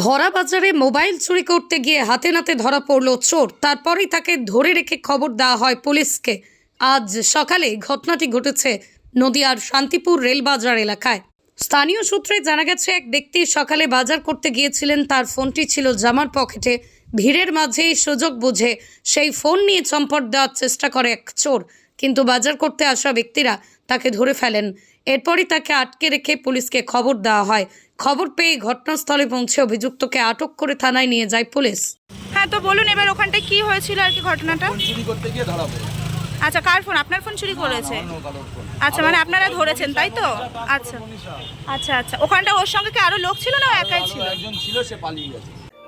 ভরা বাজারে মোবাইল চুরি করতে গিয়ে হাতে নাতে ধরা পড়ল চোর। তারপরেই তাকে ধরে রেখে খবর দেওয়া হয় পুলিশকে। আজ সকালে ঘটনাটি ঘটেছে নদিয়ার শান্তিপুর রেলবাজার এলাকায়। স্থানীয় সূত্রে জানা গেছে, এক ব্যক্তি সকালে বাজার করতে গিয়েছিলেন, তার ফোনটি ছিল জামার পকেটে। ভিড়ের মাঝেই সুযোগ বুঝে সেই ফোন নিয়ে চম্পট দেওয়ার চেষ্টা করে এক চোর। কিন্তু বাজার করতে আসা ব্যক্তিরা তাকে ধরে ফেলেন। এরপরই তাকে আটকে রেখে পুলিশকে খবর দেওয়া হয়। খবর পেয়ে ঘটনাস্থলে পৌঁছে অভিযুক্তকে আটক করে থানায় নিয়ে যায় পুলিশ। হ্যাঁ তো বলুন এবার ওখানটায় কি হয়েছিল আর কি ঘটনাটা? চুরি করতে গিয়ে ধরা পড়ে। আচ্ছা কার ফোন? আপনার ফোন চুরি করেছে? আচ্ছা মানে আপনারা ধরেছেন তাই তো? আচ্ছা আচ্ছা। আচ্ছা ওখানটা ওর সঙ্গে কি আরও লোক ছিল না একাই ছিল? একজন ছিল সে পালিয়ে গেছে।